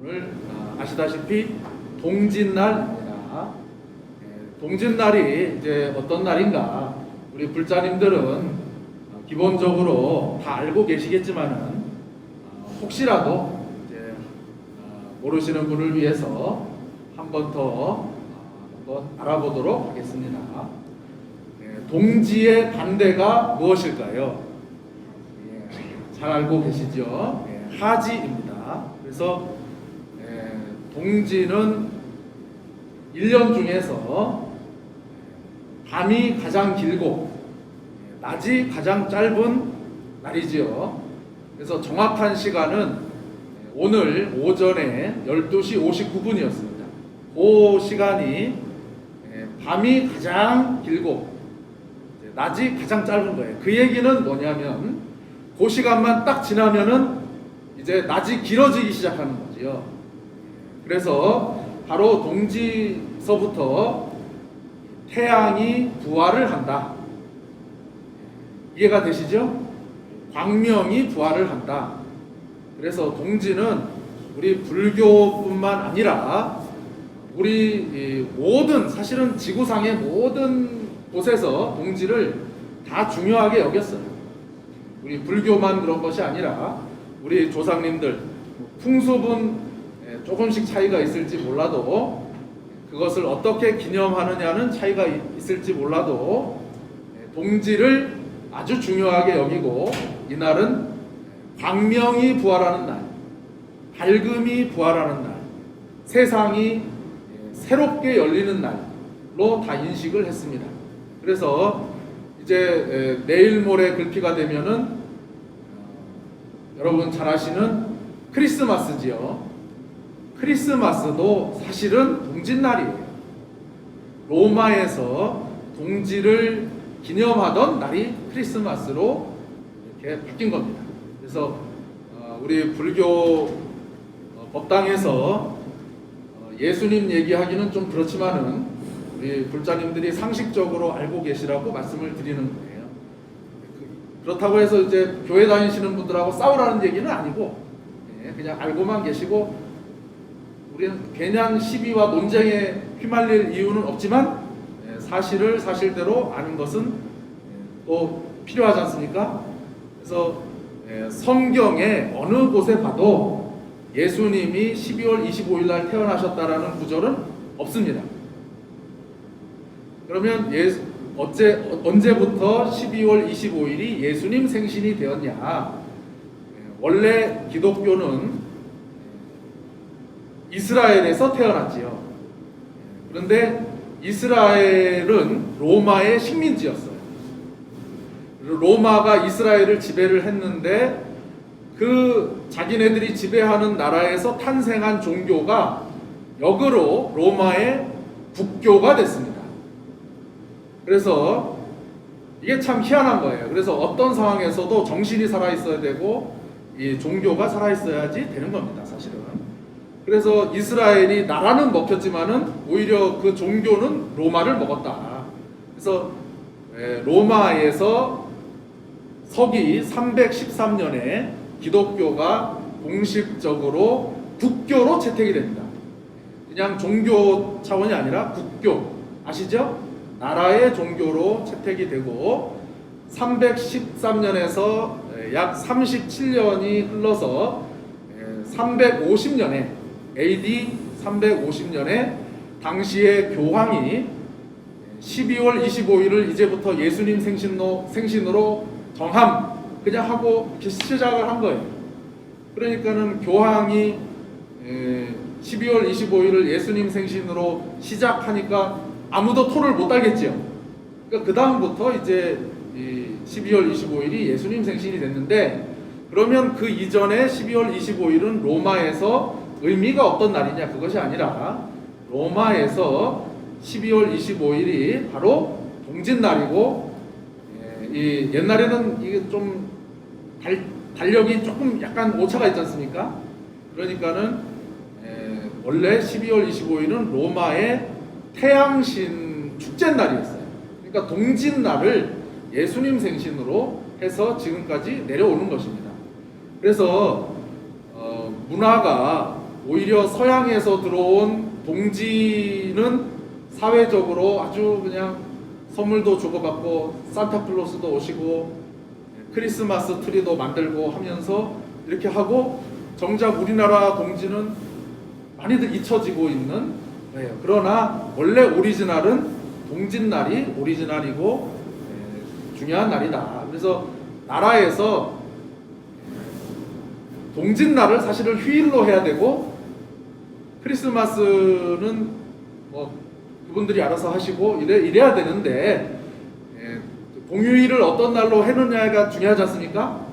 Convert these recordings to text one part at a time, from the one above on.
오늘 아, 아시다시피 동짓날입니다. 예, 동짓날이 이제 어떤 날인가 우리 불자님들은 어, 기본적으로 다 알고 계시겠지만은 어, 혹시라도 이제 어, 모르시는 분을 위해서 한 번더 어, 한번 알아보도록 하겠습니다. 예, 동지의 반대가 무엇일까요? 예, 잘 알고 계시죠? 예, 하지입니다. 그래서 예, 동지는 1년 중에서 밤이 가장 길고 예, 낮이 가장 짧은 날이지요. 그래서 정확한 시간은 예, 오늘 오전에 12시 59분이었습니다. 그 시간이 예, 밤이 가장 길고 낮이 가장 짧은 거예요. 그 얘기는 뭐냐면 그 시간만 딱 지나면은 이제 낮이 길어지기 시작하는 거지요. 그래서 바로 동지서부터 태양이 부활을 한다. 이해가 되시죠? 광명이 부활을 한다. 그래서 동지는 우리 불교뿐만 아니라 우리 이 모든 사실은 지구상의 모든 곳에서 동지를 다 중요하게 여겼어요. 우리 불교만 그런 것이 아니라 우리 조상님들 풍습은 예, 조금씩 차이가 있을지 몰라도 그것을 어떻게 기념하느냐는 차이가 이- 있을지 몰라도 예, 동지를 아주 중요하게 여기고 이날은 광명이 부활하는 날, 밝음이 부활하는 날, 세상이 예, 새롭게 열리는 날로 다 인식을 했습니다. 그래서 이제 에, 내일 모레 글피가 되면은 어, 여러분 잘 아시는 크리스마스지요. 크리스마스도 사실은 동짓날이에요. 로마에서 동지를 기념하던 날이 크리스마스로 이렇게 바뀐 겁니다. 그래서 어, 우리 불교 어, 법당에서 어, 예수님 얘기하기는 좀 그렇지만은 우리 불자님들이 상식적으로 알고 계시라고 말씀을 드리는 거예요. 그- 그렇다고 해서 이제 교회 다니시는 분들하고 싸우라는 얘기는 아니고 예, 그냥 알고만 계시고 우리는 괜한 시비와 논쟁에 휘말릴 이유는 없지만 예, 사실을 사실대로 아는 것은 예, 또 필요하지 않습니까? 그래서 예, 성경에 어느 곳에 봐도 예수님이 12월 25일 날 태어나셨다라는 구절은 없습니다. 그러면 예, 어째, 어- 언제부터 12월 25일이 예수님 생신이 되었냐? 예, 원래 기독교는 이스라엘에서 태어났지요. 예, 그런데 이스라엘은 로마의 식민지였어요. 로마가 이스라엘을 지배를 했는데 그 자기네들이 지배하는 나라에서 탄생한 종교가 역으로 로마의 국교가 됐습니다. 그래서 이게 참 희한한 거예요. 그래서 어떤 상황에서도 정신이 살아 있어야 되고 이 종교가 살아 있어야지 되는 겁니다, 사실은. 그래서 이스라엘이 나라는 먹혔지만은 오히려 그 종교는 로마를 먹었다. 그래서 에, 로마에서 서기 313년에 기독교가 공식적으로 국교로 채택이 됩니다. 그냥 종교 차원이 아니라 국교 아시죠? 나라의 종교로 채택이 되고 313년에서 약 37년이 흘러서 350년에 AD 350년에 당시의 교황이 12월 25일을 이제부터 예수님 생신로, 생신으로 정함 그냥 하고 시작을 한 거예요. 그러니까는 교황이 에, 12월 25일을 예수님 생신으로 시작하니까 아무도 토를 못 달겠지요. 그러니까 그 다음부터 이제 이 12월 25일이 예수님 생신이 됐는데 그러면 그 이전에 12월 25일은 로마에서 의미가 없던 날이냐 그것이 아니라 로마에서 12월 25일이 바로 동짓날이고 예, 이 옛날에는 이게 좀 달, 달력이 조금 약간 오차가 있지 않습니까? 그러니까는 에, 원래 12월 25일은 로마의 태양신 축제 날이었어요. 그러니까 동짓날을 예수님 생신으로 해서 지금까지 내려오는 것입니다. 그래서 어, 문화가 오히려 서양에서 들어온 동지는 사회적으로 아주 그냥 선물도 주고받고 산타클로스도 오시고 크리스마스 트리도 만들고 하면서 이렇게 하고 정작 우리나라 동지는 많이들 잊혀지고 있는 거예요. 그러나 원래 오리지널은 동짓날이 오리지널이고 예, 중요한 날이다. 그래서 나라에서 동짓날을 사실은 휴일로 해야 되고 크리스마스는 뭐 그분들이 알아서 하시고 이래, 이래야 되는데 예, 공휴일을 어떤 날로 해느냐가 중요하지 않습니까?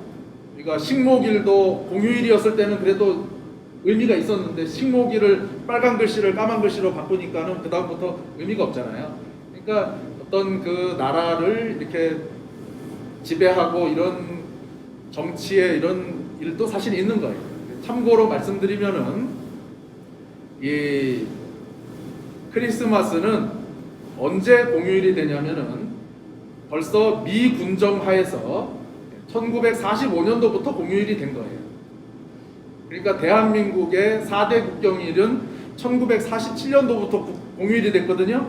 우리가 식목일도 공휴일이었을 때는 그래도 의미가 있었는데 식목일을 빨간 글씨를 까만 글씨로 바꾸니까는 그 다음부터 의미가 없잖아요. 그러니까 어떤 그 나라를 이렇게 지배하고 이런 정치에 이런 일도 사실 있는 거예요. 참고로 말씀드리면은 이 크리스마스는 언제 공휴일이 되냐면은 벌써 미 군정 하에서 1945년도부터 공휴일이 된 거예요. 그러니까 대한민국의 4대 국경일은 1947년도부터 공휴일이 됐거든요.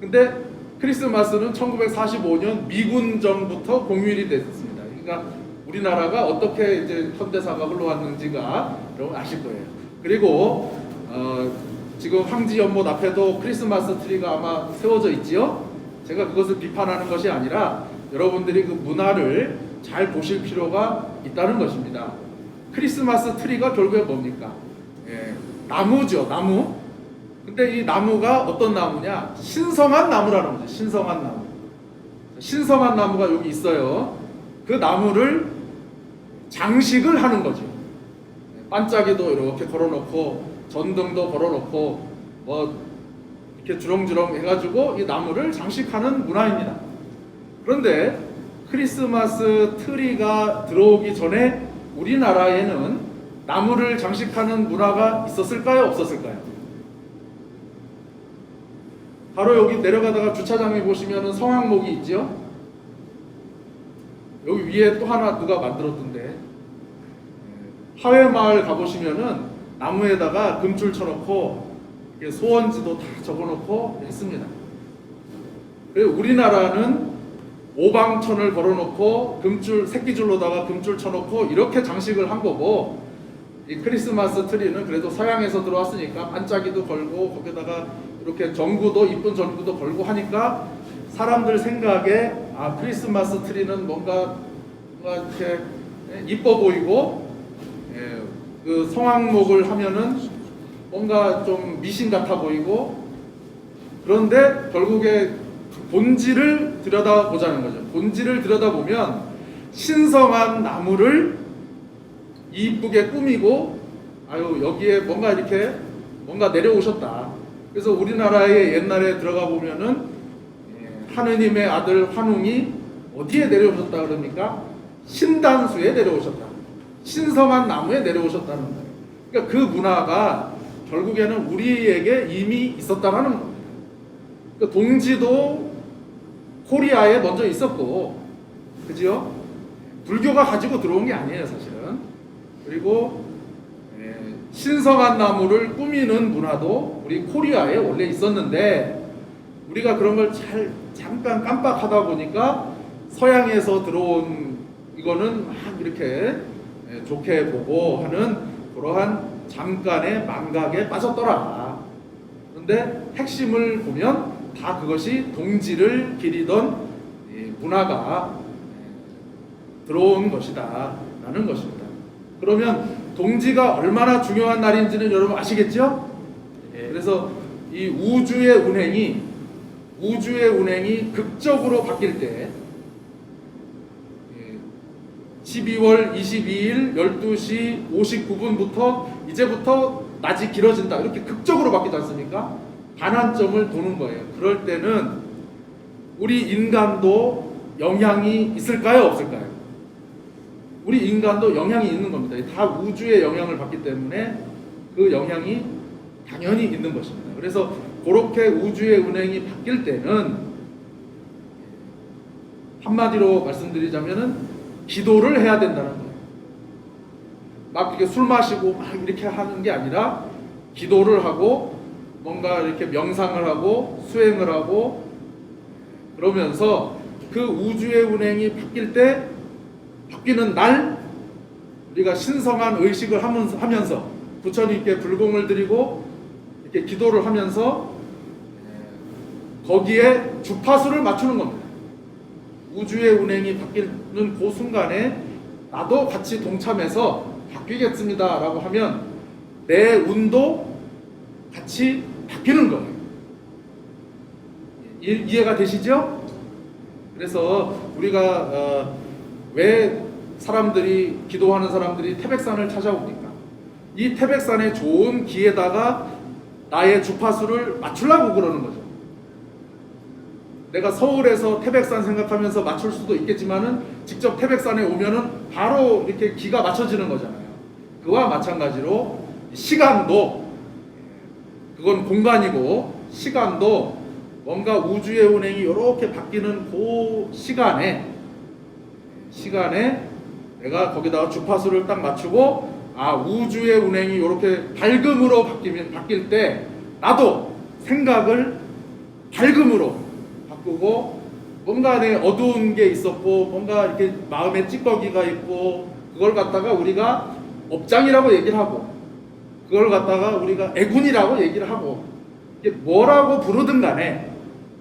근데 크리스마스는 1945년 미군 정부터 공휴일이 됐습니다. 그러니까 우리나라가 어떻게 이제 현대사가 흘러왔는지가 여러분 아실 거예요. 그리고 어, 지금 황지 연못 앞에도 크리스마스 트리가 아마 세워져 있지요. 제가 그것을 비판하는 것이 아니라 여러분들이 그 문화를 잘 보실 필요가 있다는 것입니다. 크리스마스 트리가 결국에 뭡니까? 예, 나무죠, 나무. 근데 이 나무가 어떤 나무냐? 신성한 나무라는 거죠. 신성한 나무. 신성한 나무가 여기 있어요. 그 나무를 장식을 하는 거죠. 반짝이도 이렇게 걸어놓고 전등도 걸어놓고 뭐 이렇게 주렁주렁 해가지고 이 나무를 장식하는 문화입니다. 그런데 크리스마스 트리가 들어오기 전에 우리나라에는 나무를 장식하는 문화가 있었을까요? 없었을까요? 바로 여기 내려가다가 주차장에 보시면 성황목이 있죠? 여기 위에 또 하나 누가 만들었던데 하회마을 가보시면은 나무에다가 금줄 쳐놓고 소원지도 다 적어놓고. 그리고 우리나라는 오방천을 걸어놓고 금줄 새끼줄로다가 금줄 쳐놓고 이렇게 장식을 한 거고 이 크리스마스 트리는 그래도 서양에서 들어왔으니까 반짝이도 걸고 거기다가 이렇게 전구도 이쁜 전구도 걸고 하니까 사람들 생각에 아 크리스마스 트리는 뭔가 뭔가 이렇게 이뻐 보이고 예, 그 성황목을 하면은 뭔가 좀 미신 같아 보이고 그런데 결국에 본질을 들여다 보자는 거죠. 본질을 들여다 보면 신성한 나무를 이쁘게 꾸미고 아유 여기에 뭔가 이렇게 뭔가 내려오셨다. 그래서 우리나라에 옛날에 들어가 보면은 예, 하느님의 아들 환웅이 어디에 내려오셨다 그럽니까? 신단수에 내려오셨다. 신성한 나무에 내려오셨다는 거예요. 그러니까 그 문화가 결국에는 우리에게 이미 있었다라는 겁니다. 그러니까 동지도 코리아에 먼저 있었고, 그지요? 불교가 가지고 들어온 게 아니에요, 사실은. 그리고 예, 신성한 나무를 꾸미는 문화도 우리 코리아에 원래 있었는데 우리가 그런 걸 잘 잠깐 깜빡하다 보니까 서양에서 들어온 이거는 막 이렇게 예, 좋게 보고 하는 그러한 잠깐의 망각에 빠졌더라. 그런데 핵심을 보면 다 그것이 동지를 기리던 이 문화가 예, 들어온 것이다 라는 것입니다. 그러면 동지가 얼마나 중요한 날인지는 여러분 아시겠죠? 예, 그래서 이 우주의 운행이 우주의 운행이 극적으로 바뀔 때 예, 12월 22일 12시 59분부터 이제부터 낮이 길어진다 이렇게 극적으로 바뀌지 않습니까? 반환점을 도는 거예요. 그럴 때는 우리 인간도 영향이 있을까요? 없을까요? 우리 인간도 영향이 있는 겁니다. 다 우주의 영향을 받기 때문에 그 영향이 당연히 있는 것입니다. 그래서 그렇게 우주의 운행이 바뀔 때는 한마디로 말씀드리자면은 기도를 해야 된다는 거예요. 막 이렇게 술 마시고 막 이렇게 하는 게 아니라 기도를 하고 뭔가 이렇게 명상을 하고 수행을 하고 그러면서 그 우주의 운행이 바뀔 때 바뀌는 날 우리가 신성한 의식을 하면서, 부처님께 불공을 드리고 이렇게 기도를 하면서 거기에 주파수를 맞추는 겁니다. 우주의 운행이 바뀌는 그 순간에 나도 같이 동참해서 바뀌겠습니다라고 하면 내 운도 같이 바뀌는 거예요. 이, 이해 가 되시죠? 그래서 우리가 어, 왜 사람들이 기도하는 사람들이 태백산을 찾아옵니까? 이 태백산의 좋은 기에다가 나의 주파수를 맞추려고 그러는 거죠. 내가 서울에서 태백산 생각하면서 맞출 수도 있겠지만은 직접 태백산에 오면은 바로 이렇게 기가 맞춰지는 거잖아요. 그와 마찬가지로 시간도 그건 공간이고 시간도 뭔가 우주의 운행이 이렇게 바뀌는 그 시간에 시간에 내가 거기다가 주파수를 딱 맞추고 아 우주의 운행이 이렇게 밝음으로 바뀌면 바뀔 때 나도 생각을 밝음으로 바꾸고 뭔가 내 어두운 게 있었고 뭔가 이렇게 마음에 찌꺼기가 있고 그걸 갖다가 우리가 업장이라고 얘기를 하고 그걸 갖다가 우리가 애군이라고 얘기를 하고 이게 뭐라고 부르든 간에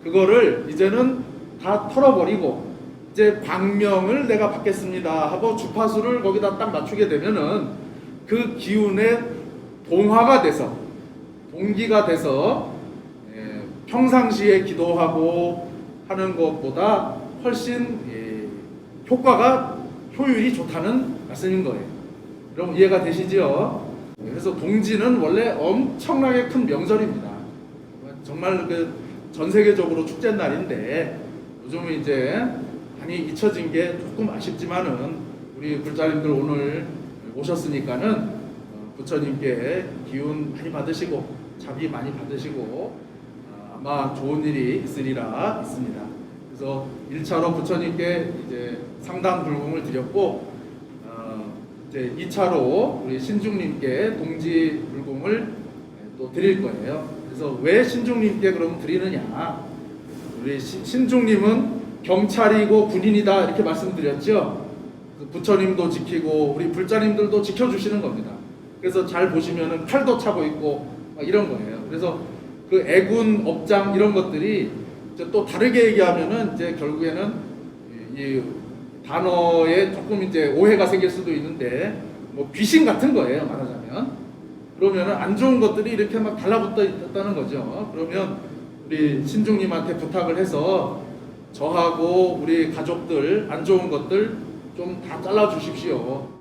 그거를 이제는 다 털어버리고 이제 광명을 내가 받겠습니다 하고 주파수를 거기다 딱 맞추게 되면은 그 기운에 동화가 돼서 동기가 돼서 예, 평상시에 기도하고 하는 것보다 훨씬 예, 효과가 효율이 좋다는 말씀인 거예요. 여러분 이해가 되시죠? 그래서 동지는 원래 엄청나게 큰 명절입니다. 정말 그 전 세계적으로 축제 날인데 요즘은 이제 많이 잊혀진 게 조금 아쉽지만은 우리 불자님들 오늘 오셨으니까는 어, 부처님께 기운 많이 받으시고 자비 많이 받으시고 어, 아마 좋은 일이 있으리라 믿습니다. 그래서 1차로 부처님께 이제 상담 불공을 드렸고 어, 이제 2차로 우리 신중님께 동지 불공을 또 드릴 거예요. 그래서 왜 신중님께 그럼 드리느냐? 우리 신- 신중님은 경찰이고 군인이다 이렇게 말씀드렸죠. 그 부처님도 지키고 우리 불자님들도 지켜주시는 겁니다. 그래서 잘 보시면은 칼도 차고 있고 막 이런 거예요. 그래서 그 애군 업장 이런 것들이 또 다르게 얘기하면은 이제 결국에는 이, 이 단어에 조금 이제 오해가 생길 수도 있는데 뭐 귀신 같은 거예요 말하자면 그러면은 안 좋은 것들이 이렇게 막 달라붙어 있다는 거죠. 그러면 우리 신중님한테 부탁을 해서 저하고 우리 가족들 안 좋은 것들 좀 다 잘라 주십시오.